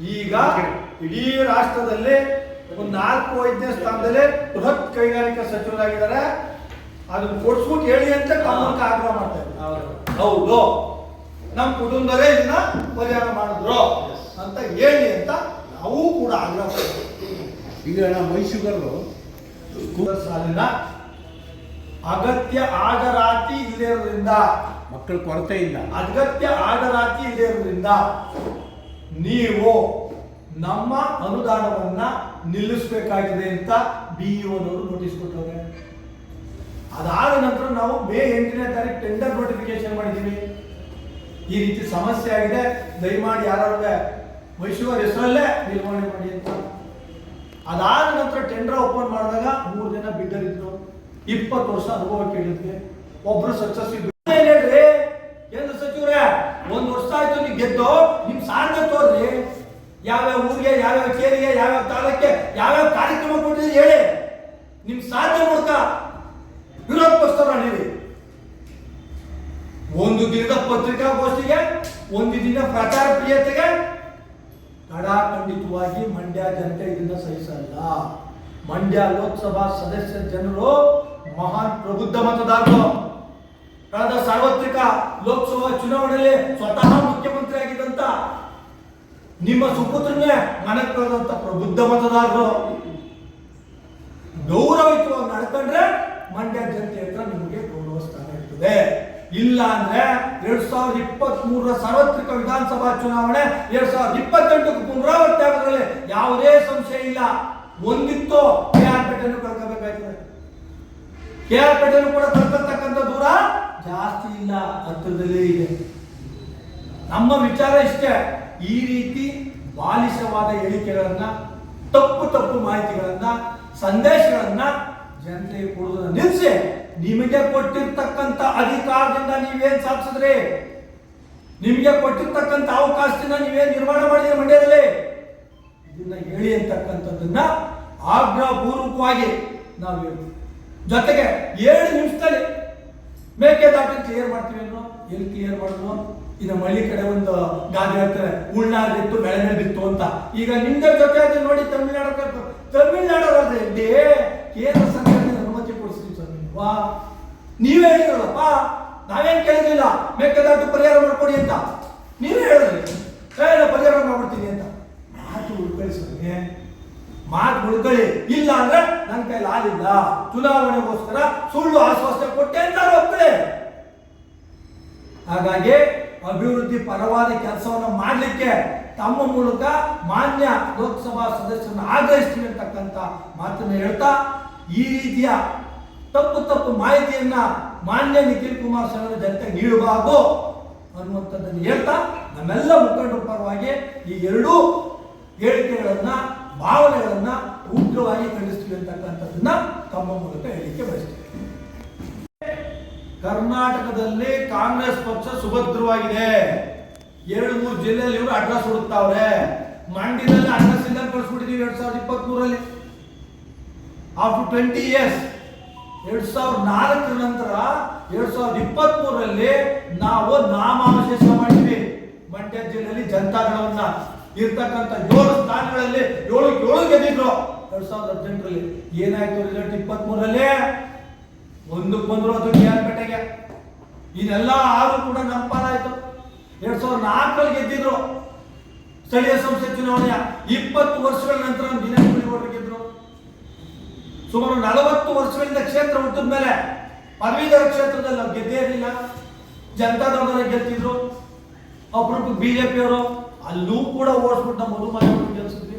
ಈಗ ಇಡೀ ರಾಷ್ಟ್ರದಲ್ಲಿ ಒಂದು ನಾಲ್ಕು ವೈದ್ಯ ಸ್ಥಾನದಲ್ಲಿ ಬೃಹತ್ ಕೈಗಾರಿಕಾ ಸಚಿವರಾಗಿದ್ದಾರೆ. ಅದನ್ನ ಕೊಡ್ಸ್ಬಿಟ್ಟು ಹೇಳಿ ಅಂತ ಕಾಮಕ್ಕೆ ಆಗ್ರಹ ಮಾಡ್ತಾ ಇದ್ದಾರೆ. ಹೌದು. ನಮ್ಮ ಕುಟುಂಬದಲ್ಲೇ ಇದನ್ನ ಪರಿಹಾರ ಮಾಡಿದ್ರು. ಅಂತ ಹೇಳಿ ಅಂತ ನಾವು ಕೂಡ ಆಗ್ರಹ ಮಾಡ್ತೀವಿ. ಈಗ ನಮ್ಮ ಮೈಸೂರು ಸಾಲಿನ ಅಗತ್ಯ ಹಾಜರಾತಿ ಇಲ್ಲದೆ ಇರೋದ್ರಿಂದ ಮಕ್ಕಳ ಕೊರತೆಯಿಂದ ಅಗತ್ಯ ಹಾಜರಾತಿ ಇಲ್ಲದೆ ಇರೋದ್ರಿಂದ ನೀವು ನಮ್ಮ ಅನುದಾನವನ್ನ ನಿಲ್ಲಿಸಬೇಕಾಗಿದೆ ಅಂತ ಬಿ ಇಒನವರು ನೋಟಿಸ್ ಕೊಟ್ಟವ್ರೆ. ಅದಾದ ನಂತರ ನಾವು ಮೇ ಎಂಟನೇ ತಾರೀಕು ಟೆಂಡರ್ ನೋಟಿಫಿಕೇಶನ್ ಮಾಡಿದ್ದೀವಿ ಈ ರೀತಿ ಸಮಸ್ಯೆ ಆಗಿದೆ. ದಯಮಾಡಿ ಯಾರು ಮೈಸೂರು ಹೆಸರಲ್ಲೇ ನಿರ್ವಹಣೆ ಮಾಡಿ ಅಂತ. ಅದಾದ ನಂತರ ಟೆಂಡರ್ ಓಪನ್ ಮಾಡಿದಾಗ ಮೂರು ಜನ ಬಿಡ್ಡರ್ ಇದ್ರು ಇಪ್ಪತ್ತು ವರ್ಷ ಅನುಭವ ಕೇಳಿದ್ವಿ. ಒಬ್ರು ಸಕ್ಸಸ್ ಕೇಂದ್ರ ಸಚಿವರೇ? ಒಂದು ವರ್ಷ ಆಯ್ತು ನೀವು ಗೆದ್ದು. ಯಾವ್ಯಾವ ಊರಿಗೆ, ಯಾವ್ಯಾವ ಕೇರಿಗೆ, ಯಾವ್ಯಾವ ತಾಲೂಕೆ ಯಾವ್ಯಾವ ಕಾರ್ಯಕ್ರಮ ಕೊಟ್ಟಿದ್ದೀರಿ ಹೇಳಿ. ನಿಮ್ ಸಾಧ್ಯ ಮೂಲಕ ವಿರೋಧ ಪಕ್ಷ ನೀವು ಒಂದು ದಿನದ ಪತ್ರಿಕಾಗೋಷ್ಠಿಗೆ, ಒಂದು ದಿನ ಪ್ರಚಾರ ಪ್ರಿಯತೆಗೆ ಕಡಾಖಂಡಿತವಾಗಿ ಮಂಡ್ಯ ಜನತೆ ಇದನ್ನ ಸಹಿಸಲ್ಲ. ಮಂಡ್ಯ ಲೋಕಸಭಾ ಸದಸ್ಯ ಜನರು ಮಹಾನ್ ಪ್ರಬುದ್ಧ ಮತದಾರರು. ಕಳೆದ ಸಾರ್ವತ್ರಿಕ ಲೋಕಸಭಾ ಚುನಾವಣೆಯಲ್ಲಿ ಸ್ವತಃ ಮುಖ್ಯಮಂತ್ರಿ ನಿಮ್ಮ ಸುಪುತ್ರನೇ ಕಳೆದಂತ ಪ್ರಬುದ್ಧ ಮತದಾರರು ಗೌರವಯುತವಾಗಿ ನಡ್ಕೊಂಡ್ರೆ ಮಂಡ್ಯ ಜನತೆ ಹತ್ರ ನಿಮಗೆ ಗೌರವ ಸ್ಥಾನ ಇರ್ತದೆ. ಇಲ್ಲ ಅಂದ್ರೆ ಎರಡ್ ಸಾವಿರದ ಇಪ್ಪತ್ತ್ ಮೂರರ ಸಾರ್ವತ್ರಿಕ ವಿಧಾನಸಭಾ ಚುನಾವಣೆ ಎರಡ್ ಸಾವಿರದ ಇಪ್ಪತ್ತೆಂಟಕ್ಕೆ ಪುನರಾವರ್ತಿ ಆಗೋದ್ರಲ್ಲಿ ಯಾವುದೇ ಸಂಶಯ ಇಲ್ಲ. ಒಂದಿತ್ತು ಕೆ ಆರ್ ಪೇಟೆಯನ್ನು ಕಳ್ಕೋಬೇಕಾಗ್ತದೆ ಕೆ ಆರ್ ಪೇಟೆಯನ್ನು ಕೂಡ ಕಳ್ಕೊತಕ್ಕಂಥ ದೂರ ಜಾಸ್ತಿ ಇಲ್ಲ ಹತ್ತಿರದಲ್ಲೇ ಇದೆ. ನಮ್ಮ ವಿಚಾರ ಇಷ್ಟೇ. ಈ ರೀತಿ ಬಾಲಿಶವಾದ ಹೇಳಿಕೆಗಳನ್ನ, ತಪ್ಪು ತಪ್ಪು ಮಾಹಿತಿಗಳನ್ನ, ಸಂದೇಶಗಳನ್ನ ಜನತೆಗೆ ಕೊಡುವುದನ್ನು ನಿಲ್ಲಿಸಿ ನಿಮಗೆ ಕೊಟ್ಟಿರ್ತಕ್ಕಂಥ ಅಧಿಕಾರದಿಂದ ನೀವೇನ್ ಸಾಧಿಸಿದ್ರಿ? ನಿಮಗೆ ಕೊಟ್ಟಿರ್ತಕ್ಕಂಥ ಅವಕಾಶದಿಂದ ನೀವೇನ್ ನಿರ್ಮಾಣ ಮಾಡಿದ್ರಿ ಮಂಡ್ಯದಲ್ಲಿ? ಇದನ್ನ ಹೇಳಿ ಅಂತಕ್ಕಂಥದ್ದನ್ನ ಆಗ್ರಹಪೂರ್ವಕವಾಗಿ ನಾವು ಜೊತೆಗೆ ಏಳು ನಿಮಿಷದಲ್ಲಿ ಮೇಕೆದಾಟು ಕ್ಲಿಯರ್ ಮಾಡ್ತೀವಿ ಅನ್ನೋ ಎಲ್ಲಿ ಕ್ಲಿಯರ್ ಮಾಡಿದ್ರು ಇದು ಮಳಿ ಕಡೆ ಒಂದು ಗಾದೆ ಹೇಳ್ತಾರೆ ಉಳ್ನಾಡ್ ಬಿತ್ತು ಬೆಳೆ ಮೇಲೆ ಬಿತ್ತು ಅಂತ. ಈಗ ನಿಮ್ದ ಜೊತೆ ಅದು ನೋಡಿ ತಮಿಳ್ನಾಡು ಕರ್ಕೊಂಡು ತಮಿಳ್ನಾಡು ಇಲ್ಲಿ ಕೇಂದ್ರ ಸರ್ಕಾರದಿಂದ ಅನುಮತಿ ಕೊಡಿಸ್ತೀವಿ ಸರ್ ವಾ. ನೀವೇ ಹೇಳಿದ್ರಲ್ಲಪ್ಪ. ನಾವೇನ್ ಕೇಳಿದ್ರಿಲ್ಲ ಮೇಕೆದಾಟು ಪರಿಹಾರ ಮಾಡ್ಕೊಡಿ ಅಂತ. ನೀವೇ ಹೇಳಿದ್ರಿ. ಪರಿಹಾರ ಮಾಡ್ಬಿಡ್ತೀನಿ ಅಂತ. ಮಾತು ಉಳ್ಕೊಳ್ಳಿ ಸರ್ ಮಾತು ಉಳ್ಕೊಳ್ಳಿ. ಇಲ್ಲ ಅಂದ್ರೆ ನನ್ನ ಕೈಲಿ ಆಗಿಲ್ಲ ಚುನಾವಣೆಗೋಸ್ಕರ ಸುಳ್ಳು ಆಶ್ವಾಸನೆ ಕೊಟ್ಟೆ ಅಂತ ಒಪ್ಪಳೆ ಹಾಗಾಗಿ ಅಭಿವೃದ್ಧಿ ಪರವಾದ ಕೆಲಸವನ್ನು ಮಾಡಲಿಕ್ಕೆ ತಮ್ಮ ಮೂಲಕ ಮಾನ್ಯ ಲೋಕಸಭಾ ಸದಸ್ಯರನ್ನು ಆಗ್ರಹಿಸ್ತೀವಿ ಅಂತಕ್ಕಂಥ ಮಾತನ್ನ ಹೇಳ್ತಾ, ಈ ರೀತಿಯ ತಪ್ಪು ತಪ್ಪು ಮಾಹಿತಿಯನ್ನ ಮಾನ್ಯ ನಿಖಿಲ್ ಕುಮಾರಸ್ವಾಮಿ ಜನತೆಗೆ ನೀಡಬಾರದು ಅನ್ನುವಂಥದ್ದನ್ನು ಹೇಳ್ತಾ, ನಮ್ಮೆಲ್ಲ ಮುಖಂಡರ ಪರವಾಗಿ ಈ ಎರಡೂ ಹೇಳಿಕೆಗಳನ್ನ ಭಾವನೆಗಳನ್ನ ಉಗ್ರವಾಗಿ ಖಂಡಿಸ್ತೀವಿ ಅಂತಕ್ಕಂಥದ್ದನ್ನ ತಮ್ಮ ಮೂಲಕ ಹೇಳಿಕೆ ಬಯಸ್ತೀವಿ ಕರ್ನಾಟಕದಲ್ಲಿ ಕಾಂಗ್ರೆಸ್ ಪಕ್ಷ ಸುಭದ್ರವಾಗಿದೆ. ಎರಡು ಮೂರು ಜಿಲ್ಲೆಯಲ್ಲಿ ಇವರು ಅಡ್ರೆಸ್ ಹುಡುಕ್ತಾವ್ರೆ. ಮಂಡ್ಯದಲ್ಲಿ ಅಡ್ರೆಸ್ ಇಲ್ಲ ಕಳಿಸ್ಬಿಟ್ಟಿದೀವಿ ಎರಡ್ ಸಾವಿರದ ಇಪ್ಪತ್ತ್ ಮೂರಲ್ಲಿ ಆಫ್ಟರ್ ಟ್ವೆಂಟಿ ಇಯರ್ಸ್ ಎರಡ್ ಸಾವಿರದ ನಾಲ್ಕರ ನಂತರ ಎರಡ್ ಸಾವಿರದ ಇಪ್ಪತ್ತ್ ಮೂರರಲ್ಲಿ ನಾವು ನಾಮಾವಶೇಷ ಮಾಡಿದ್ವಿ. ಮಂಡ್ಯ ಜಿಲ್ಲೆಯಲ್ಲಿ ಜನತಾದಳವನ್ನ. ಇರ್ತಕ್ಕಂಥ ಏಳು ಸ್ಥಾನಗಳಲ್ಲಿ ಏಳು ಏಳು ಗೆದ್ದಿದ್ರು. ಎರಡ್ ಸಾವಿರದ ಹದಿನೆಂಟರಲ್ಲಿ ಏನಾಯ್ತು ರಿಸಲ್ಟ್ ಇಪ್ಪತ್ತ್ ಮೂರರಲ್ಲಿ ಒಂದಕ್ಕೆ ಬಂದ್ರು ಅದು ಕೆ ಆರ್ ಪೇಟೆಗೆ. ಇದೆಲ್ಲ ಆರು ಕೂಡ ನಮ್ಮ ಪಾಲಾಯ್ತು ಎರಡ್ ಸಾವಿರದ ನಾಲ್ಕರಲ್ಲಿ ಗೆದ್ದಿದ್ರು. ಸ್ಥಳೀಯ ಸಂಸ್ಥೆ ಚುನಾವಣೆಯ ಇಪ್ಪತ್ತು ವರ್ಷಗಳ ನಂತರ ದಿನೇಶ್ ಗೆದ್ರು ಸುಮಾರು ನಲವತ್ತು ವರ್ಷಗಳಿಂದ ಕ್ಷೇತ್ರ ಹುಟ್ಟಿದ ಮೇಲೆ ಪದವೀಧರ ಕ್ಷೇತ್ರದಲ್ಲಿ ನಾವು ಗೆದ್ದೇ ಇರಲಿಲ್ಲ. ಜನತಾದಳದಲ್ಲಿ ಗೆಲ್ತಿದ್ರು. ಒಬ್ರು ಬಿಜೆಪಿಯವರು ಅಲ್ಲೂ ಕೂಡ ಓಡಿಸ್ಬಿಟ್ಟು ನಮ್ಮ ಗೆಲ್ಸಿದ್ವಿ